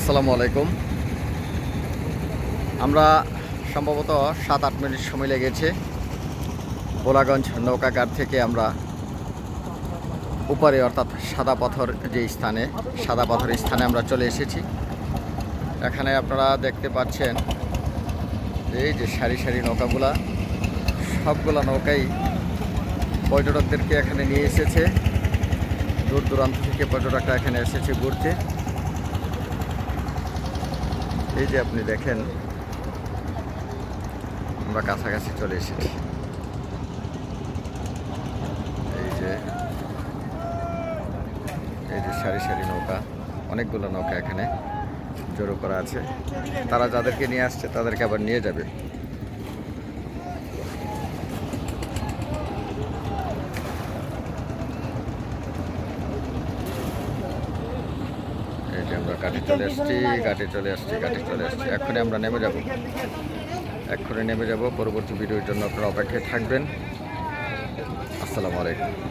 আসসালামু আলাইকুম। আমরা সম্ভবত সাত আট মিনিট সময় লেগেছে। বোলাগঞ্জ নৌকাঘাট থেকে আমরা উপরে অর্থাৎ সাদা পাথর যে স্থানে, সাদা পাথরের স্থানে আমরা চলে এসেছি। এখানে আপনারা দেখতে পাচ্ছেন এই যে সারি সারি নৌকাগুলা, সবগুলা নৌকাই পর্যটকদেরকে এখানে নিয়ে এসেছে। দূর দূরান্ত থেকে পর্যটকরা এখানে এসেছে ঘুরতে। এই যে আপনি দেখেন, আমরা কাছাকাছি চলে এসেছি। এই যে এই যে সারি সারি নৌকা, অনেকগুলো নৌকা এখানে জড়ো করা আছে। তারা যাদেরকে নিয়ে আসছে, তাদেরকে আবার নিয়ে যাবে। যে আমরা ঘাটে চলে আসছি, ঘাটে চলে আসছি, ঘাটে চলে আসছি। এক্ষুনি আমরা নেমে যাব। এক্ষুনি নেমে যাব। পরবর্তী ভিডিওর জন্য আপনারা অপেক্ষায় থাকবেন। আসসালামু আলাইকুম।